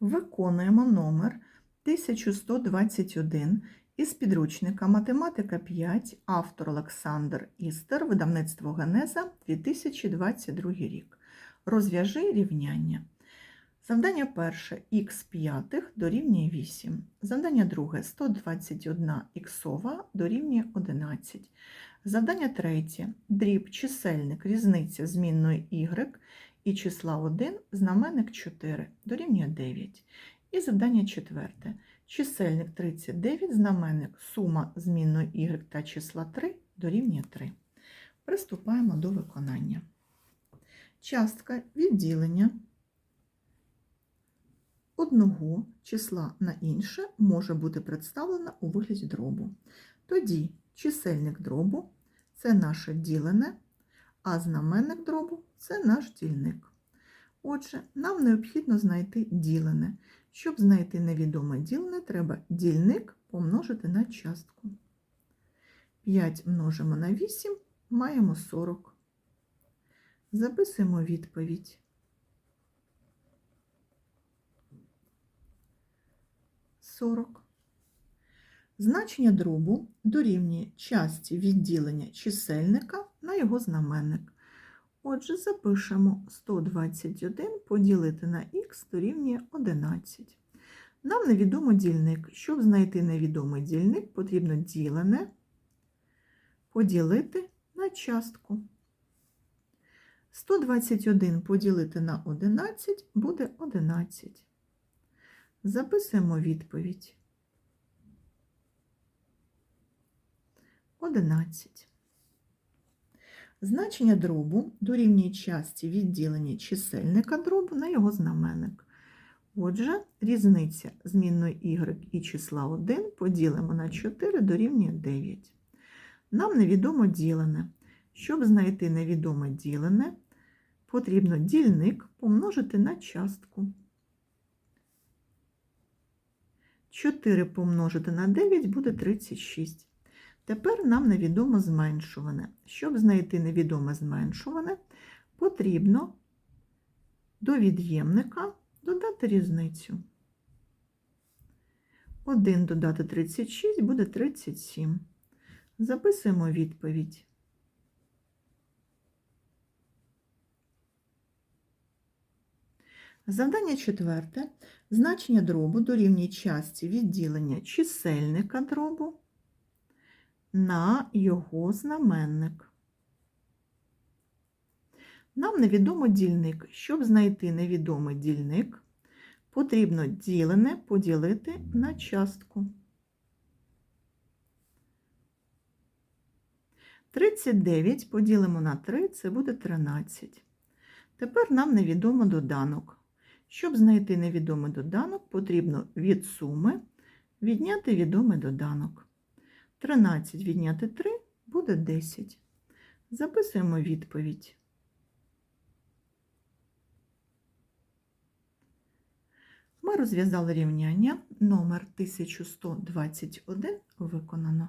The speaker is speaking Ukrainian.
Виконуємо номер 1121 із підручника Математика 5, автор Олександр Істер, видавництво Генеза 2022 рік. Розв'яжи рівняння. Завдання перше х п'ятих дорівнює 8. Завдання друге 121 іксова дорівнює 11. Завдання третє дріб чисельник різниця змінної y і числа 1 знаменник 4 дорівнює 9. І завдання четверте. Чисельник 39, знаменник сума змінної y та числа 3 дорівнює 3. Приступаємо до виконання. Частка відділення одного числа на інше може бути представлена у вигляді дробу. Тоді чисельник дробу це наше ділене, а знаменник дробу це наш дільник. Отже, нам необхідно знайти ділене. Щоб знайти невідоме ділене, треба дільник помножити на частку. 5 множимо на 8, маємо 40. Записуємо відповідь. 40. Значення дробу дорівнює часті відділення чисельника на його знаменник. Отже, запишемо 121 поділити на х дорівнює 11. Нам невідомо дільник. Щоб знайти невідомий дільник, потрібно ділене поділити на частку. 121 поділити на 11 буде 11. Записуємо відповідь. 11. Значення дробу дорівнює часті відділення чисельника дробу на його знаменник. Отже, різниця змінної y і числа 1 поділимо на 4 дорівнює 9. Нам невідомо ділене. Щоб знайти невідоме ділене, потрібно дільник помножити на частку. 4 помножити на 9 буде 36. Тепер нам невідомо зменшуване. Щоб знайти невідоме зменшуване, потрібно до від'ємника додати різницю. 1 додати 36 буде 37. Записуємо відповідь. Завдання четверте. Значення дробу дорівнює часті відділення чисельника дробу на його знаменник. Нам невідомо дільник. Щоб знайти невідомий дільник, потрібно ділене поділити на частку. 39 поділимо на 3, це буде 13. Тепер нам невідомо доданок. Щоб знайти невідомий доданок, потрібно від суми відняти відомий доданок. 13 відняти 3 буде 10. Записуємо відповідь. Ми розв'язали рівняння номер 1121 виконано.